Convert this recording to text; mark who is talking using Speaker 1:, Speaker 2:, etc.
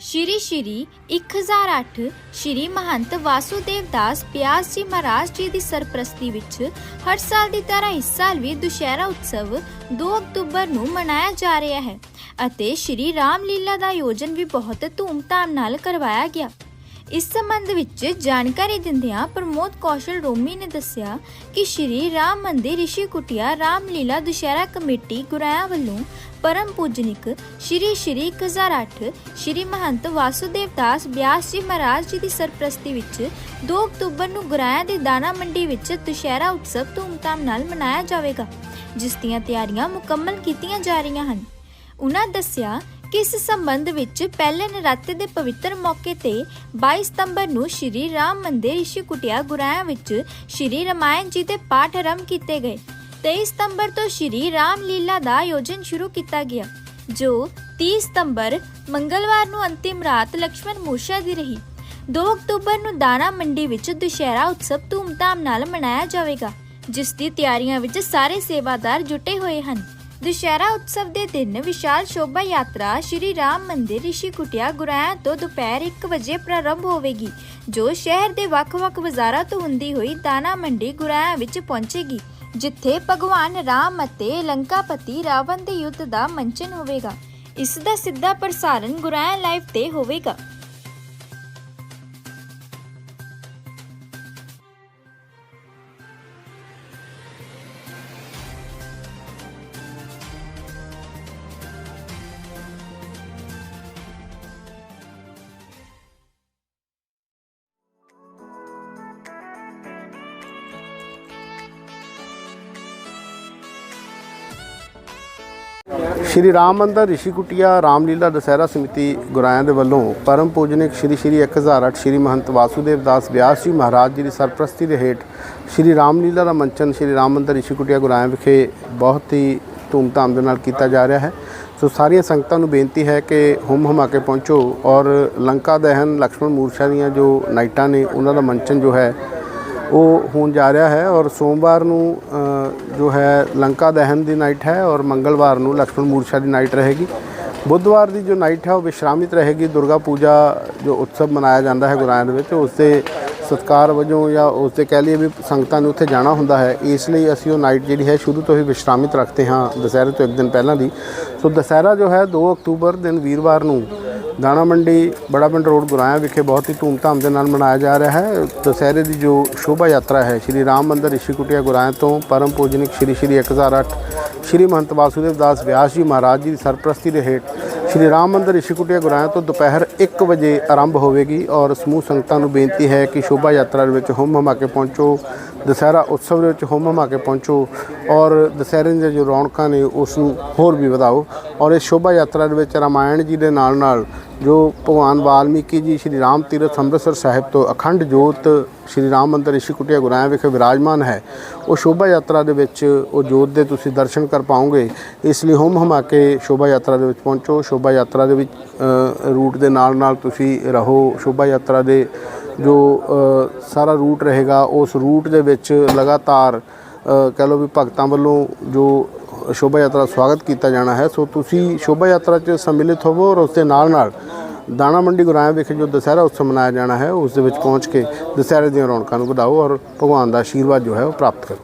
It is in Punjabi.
Speaker 1: ਸ਼੍ਰੀ ਸ਼੍ਰੀ 1008 ਸ਼੍ਰੀ ਮਹੰਤ ਵਾਸੂਦੇਵ ਦਾਸ ਪਿਆਸ ਜੀ ਮਹਾਰਾਜ ਜੀ ਦੀ ਸਰਪ੍ਰਸਤੀ ਵਿੱਚ ਹਰ ਸਾਲ ਦੀ ਤਰ੍ਹਾਂ ਇਸ ਸਾਲ ਵੀ ਦੁਸ਼ਹਿਰਾ ਉਤਸਵ 2 ਅਕਤੂਬਰ ਨੂੰ ਮਨਾਇਆ ਜਾ ਰਿਹਾ ਹੈ ਅਤੇ ਸ਼੍ਰੀ ਰਾਮ ਲੀਲਾ ਦਾ ਆਯੋਜਨ ਵੀ ਬਹੁਤ ਧੂਮਧਾਮ ਨਾਲ ਕਰਵਾਇਆ ਗਿਆ। ਇਸ ਸੰਬੰਧ ਵਿੱਚ ਜਾਣਕਾਰੀ ਦਿੰਦਿਆਂ ਪ੍ਰਮੋਦ ਕੌਸ਼ਲ ਰੋਮੀ ਨੇ ਦੱਸਿਆ ਕਿ ਸ਼੍ਰੀ ਰਾਮ ਮੰਦਿਰ ਰਿਸ਼ੀ ਕੁਟਿਆ ਰਾਮਲੀਲਾ ਦੁਸ਼ਹਿਰਾ ਕਮੇਟੀ ਗੁਰਾਇਆ ਵੱਲੋਂ ਪਰਮ ਪੂਜਨਿਕ ਸ਼੍ਰੀ ਸ਼੍ਰੀ 1008 ਸ਼੍ਰੀ ਮਹੰਤ ਵਾਸੂਦੇਵ ਦਾਸ ਬਿਆਸ ਜੀ ਮਹਾਰਾਜ ਜੀ ਦੀ ਸਰਪ੍ਰਸਤੀ ਵਿੱਚ 2 ਅਕਤੂਬਰ ਨੂੰ ਗੁਰਾਇਆ ਦੇ ਦਾਣਾ ਮੰਡੀ ਵਿੱਚ ਦੁਸ਼ਹਿਰਾ ਉਤਸਵ ਧੂਮਧਾਮ ਨਾਲ ਮਨਾਇਆ ਜਾਵੇਗਾ, ਜਿਸ ਦੀਆਂ ਤਿਆਰੀਆਂ ਮੁਕੰਮਲ ਕੀਤੀਆਂ ਜਾ ਰਹੀਆਂ ਹਨ। ਉਹਨਾਂ ਦੱਸਿਆ ਕਿ ਇਸ ਸੰਬੰਧ ਵਿੱਚ ਪਹਿਲੇ ਨਰਾਤੇ ਦੇ ਪਵਿੱਤਰ ਮੌਕੇ ਤੇ 22 ਸਤੰਬਰ ਨੂੰ ਸ਼੍ਰੀ ਰਾਮ ਮੰਦਿਰ ਇਸ਼ੀਕੁਟਿਆ ਗੁਰਾਇਆ ਵਿੱਚ ਸ਼੍ਰੀ ਰਮਾਇਣ ਜੀ ਦੇ ਪਾਠ ਆਰੰਭ ਕੀਤੇ ਗਏ। 23 ਸਤੰਬਰ ਤੋਂ ਸ਼੍ਰੀ ਰਾਮ ਲੀਲਾ ਦਾ ਆਯੋਜਨ ਸ਼ੁਰੂ ਕੀਤਾ ਗਿਆ, ਜੋ 30 ਸਤੰਬਰ, ਮੰਗਲਵਾਰ ਨੂੰ ਅੰਤਿਮ ਰਾਤ ਲక్ష్మణ ਮੂਸ਼ਾ ਦੀ ਰਹੀ। 2 ਅਕਤੂਬਰ ਨੂੰ ਦਾਣਾ ਮੰਡੀ ਵਿੱਚ ਦੁਸ਼ਹਿਰਾ ਉਤਸਵ ਧੂਮਧਾਮ ਨਾਲ ਮਨਾਇਆ ਜਾਵੇਗਾ, ਜਿਸ ਦੀ ਤਿਆਰੀਆਂ ਵਿੱਚ ਸਾਰੇ ਸੇਵਾਦਾਰ ਜੁਟੇ ਹੋਏ ਹਨ। ਦੁਸ਼ਹਿਰਾ ਉਤਸਵ ਦੇ ਦਿਨ ਵਿਸ਼ਾਲ ਸ਼ੋਭਾ ਯਾਤਰਾ ਸ਼੍ਰੀ ਰਾਮ ਮੰਦਿਰ ਰਿਸ਼ੀ ਕੁਟਿਆ ਗੁਰਾਇਆ ਤੋਂ ਦੁਪਹਿਰ 1 ਵਜੇ ਪ੍ਰਾਰੰਭ ਹੋਵੇਗੀ, ਜੋ ਸ਼ਹਿਰ ਦੇ ਵੱਖ-ਵੱਖ ਬਾਜ਼ਾਰਾਂ ਤੋਂ ਹੁੰਦੀ ਹੋਈ ਦਾਣਾ ਮੰਡੀ ਗੁਰਾਇਆ ਵਿੱਚ ਪਹੁੰਚੇਗੀ, ਜਿੱਥੇ ਭਗਵਾਨ ਰਾਮ ਅਤੇ ਲੰਕਾਪਤੀ ਰਾਵਣ ਦੇ ਯੁੱਧ ਦਾ ਮੰਚਨ ਹੋਵੇਗਾ। ਇਸ ਦਾ ਸਿੱਧਾ ਪ੍ਰਸਾਰਣ ਗੁਰਾਇਆ ਲਾਈਵ ਤੇ ਹੋਵੇਗਾ।
Speaker 2: ਸ਼੍ਰੀ ਰਾਮ ਮੰਦਰ, ਰਿਸ਼ੀ ਕੁਟਿਆ ਰਾਮਲੀਲਾ ਦਸਹਿਰਾ ਸਮਿਤੀ ਗੁਰਾਇਆਂ ਦੇ ਵੱਲੋਂ ਪਰਮ ਪੂਜਨਿਕ ਸ਼੍ਰੀ ਸ਼੍ਰੀ 1008 ਸ਼੍ਰੀ ਮਹੰਤ ਵਾਸੂਦੇਵ ਦਾਸ ਵਿਆਸ ਜੀ ਮਹਾਰਾਜ ਜੀ ਦੀ ਸਰਪ੍ਰਸਤੀ ਦੇ ਹੇਠ ਸ਼੍ਰੀ ਰਾਮਲੀਲਾ ਦਾ ਮੰਚਨ ਸ਼੍ਰੀ ਰਾਮ ਮੰਦਰ, ਰਿਸ਼ੀ ਕੁਟਿਆ ਗੁਰਾਇਆਂ ਵਿਖੇ ਬਹੁਤ ਹੀ ਧੂਮਧਾਮ ਦੇ ਨਾਲ ਕੀਤਾ ਜਾ ਰਿਹਾ ਹੈ। ਸੋ ਸਾਰੀਆਂ ਸੰਗਤਾਂ ਨੂੰ ਬੇਨਤੀ ਹੈ ਕਿ ਹਮ ਹਮਾ ਕੇ ਪਹੁੰਚੋ ਔਰ ਲੰਕਾ ਦਹਨ ਲక్ష్మణ ਮੂਰਛਾ ਦੀਆਂ ਜੋ ਨਾਈਟਾਂ ਨੇ, ਉਹਨਾਂ ਦਾ ਮੰਚਨ ਜੋ ਹੈ ਉਹ ਹੋਣ ਜਾ ਰਿਹਾ ਹੈ ਔਰ ਸੋਮਵਾਰ ਨੂੰ ਜੋ ਹੈ ਲੰਕਾ ਦਹਨ ਦੀ ਨਾਈਟ ਹੈ ਔਰ ਮੰਗਲਵਾਰ ਨੂੰ ਲక్ష్మణ ਮੂਰਛਾ ਦੀ ਨਾਈਟ ਰਹੇਗੀ। ਬੁੱਧਵਾਰ ਦੀ ਜੋ ਨਾਈਟ ਹੈ ਉਹ ਵਿਸ਼ਰਾਮਿਤ ਰਹੇਗੀ। ਦੁਰਗਾ ਪੂਜਾ ਜੋ ਉਤਸਵ ਮਨਾਇਆ ਜਾਂਦਾ ਹੈ ਗੁਰਾਇਆਂ ਦੇ ਵਿੱਚ ਉਸ ਦੇ ਸਤਕਾਰ ਵਜੋਂ ਜਾਂ ਉਸ ਤੇ ਕਹਿ ਲਈਏ ਵੀ ਸੰਗਤਾਂ ਨੂੰ ਉੱਥੇ ਜਾਣਾ ਹੁੰਦਾ ਹੈ। ਇਸ ਲਈ ਅਸੀਂ ਉਹ ਨਾਈਟ ਜਿਹੜੀ ਹੈ ਸ਼ੁਰੂ ਤੋਂ ਹੀ ਵਿਸ਼ਰਾਮਿਤ ਰੱਖਦੇ ਹਾਂ। ਦੁਸਹਿਰੇ ਤੋਂ ਇੱਕ ਦਿਨ ਪਹਿਲਾਂ ਦੀ। ਸੋ ਦੁਸਹਿਰਾ ਜੋ ਹੈ 2 ਅਕਤੂਬਰ ਦਿਨ ਵੀਰਵਾਰ ਨੂੰ ਦਾਣਾ ਮੰਡੀ ਬੜਾ ਪਿੰਡ ਰੋਡ ਗੁਰਾਇਆ ਵਿਖੇ ਬਹੁਤ ਹੀ ਧੂਮਧਾਮ ਦੇ ਨਾਲ ਮਨਾਇਆ ਜਾ ਰਿਹਾ ਹੈ। ਦੁਸਹਿਰੇ ਦੀ ਜੋ ਸ਼ੋਭਾ ਯਾਤਰਾ ਹੈ, ਸ਼੍ਰੀ ਰਾਮ ਮੰਦਰ ਰਿਸ਼ੀ ਕੁਟਿਆ ਗੁਰਾਇਆ ਤੋਂ ਪਰਮ ਪੂਜਨਿਕ ਸ਼੍ਰੀ ਸ਼੍ਰੀ 1008 ਸ਼੍ਰੀ ਮਹੰਤ ਵਾਸੂਦੇਵ ਦਾਸ ਵਿਆਸ ਜੀ ਮਹਾਰਾਜ ਜੀ ਦੀ ਸਰਪ੍ਰਸਤੀ ਦੇ ਹੇਠ ਸ਼੍ਰੀ ਰਾਮ ਮੰਦਰ ਰਿਸ਼ੀ ਕੁਟਿਆ ਗੁਰਾਇਆ ਤੋਂ ਦੁਪਹਿਰ 1 ਵਜੇ ਆਰੰਭ ਹੋਵੇਗੀ ਔਰ ਸਮੂਹ ਸੰਗਤਾਂ ਨੂੰ ਬੇਨਤੀ ਹੈ ਕਿ ਸ਼ੋਭਾ ਯਾਤਰਾ ਦੇ ਵਿੱਚ ਹੁੰਮ ਹਮਾ ਕੇ ਪਹੁੰਚੋ, ਦੁਸਹਿਰਾ ਉਤਸਵ ਦੇ ਵਿੱਚ ਹੁੰਮ ਹਮਾ ਕੇ ਪਹੁੰਚੋ ਔਰ ਦੁਸਹਿਰੇ ਦੀਆਂ ਜੋ ਰੌਣਕਾਂ ਨੇ ਉਸ ਨੂੰ ਹੋਰ ਵੀ ਵਧਾਓ ਔਰ ਇਸ ਸ਼ੋਭਾ ਯਾਤਰਾ ਦੇ ਵਿੱਚ ਰਾਮਾਇਣ ਜੀ ਦੇ ਨਾਲ ਨਾਲ ਜੋ ਭਗਵਾਨ ਵਾਲਮੀਕੀ ਜੀ ਸ਼੍ਰੀ ਰਾਮ ਤੀਰਥ ਅੰਮ੍ਰਿਤਸਰ ਸਾਹਿਬ ਤੋਂ ਅਖੰਡ ਜੋਤ ਸ਼੍ਰੀ ਰਾਮ ਮੰਦਰ ਰਿਸ਼ੀ ਕੁਟਿਆ ਗੁਰਾਇਆ ਵਿਖੇ ਵਿਰਾਜਮਾਨ ਹੈ ਉਹ ਸ਼ੋਭਾ ਯਾਤਰਾ ਦੇ ਵਿੱਚ ਉਹ ਜੋਤ ਦੇ ਤੁਸੀਂ ਦਰਸ਼ਨ ਕਰ ਪਾਓਗੇ। ਇਸ ਲਈ ਹੁਮ ਹਮਾ ਕੇ ਸ਼ੋਭਾ ਯਾਤਰਾ ਦੇ ਵਿੱਚ ਪਹੁੰਚੋ। ਸ਼ੋਭਾ ਯਾਤਰਾ ਦੇ ਵਿੱਚ ਰੂਟ ਦੇ ਨਾਲ ਨਾਲ ਤੁਸੀਂ ਰਹੋ। ਸ਼ੋਭਾ ਯਾਤਰਾ ਦੇ ਜੋ ਸਾਰਾ ਰੂਟ ਰਹੇਗਾ ਉਸ ਰੂਟ ਦੇ ਵਿੱਚ ਲਗਾਤਾਰ ਅ, ਕਹਿ ਲਓ ਵੀ ਭਗਤਾਂ ਵੱਲੋਂ ਜੋ ਸ਼ੋਭਾ ਯਾਤਰਾ ਸਵਾਗਤ ਕੀਤਾ ਜਾਣਾ ਹੈ। ਸੋ ਤੁਸੀਂ ਸ਼ੋਭਾ ਯਾਤਰਾ 'ਚ ਸੰਮਿਲਿਤ ਹੋਵੋ ਔਰ ਉਸ ਦੇ ਨਾਲ ਨਾਲ ਦਾਣਾ ਮੰਡੀ ਗੁਰਾਇਆ ਵਿਖੇ ਜੋ ਦੁਸਹਿਰਾ ਉਤਸਵ ਮਨਾਇਆ ਜਾਣਾ ਹੈ, ਉਸ ਦੇ ਵਿੱਚ ਪਹੁੰਚ ਕੇ ਦੁਸਹਿਰੇ ਦੀਆਂ ਰੌਣਕਾਂ ਨੂੰ ਵਧਾਓ ਔਰ ਭਗਵਾਨ ਦਾ ਆਸ਼ੀਰਵਾਦ ਜੋ ਹੈ ਉਹ ਪ੍ਰਾਪਤ ਕਰੋ।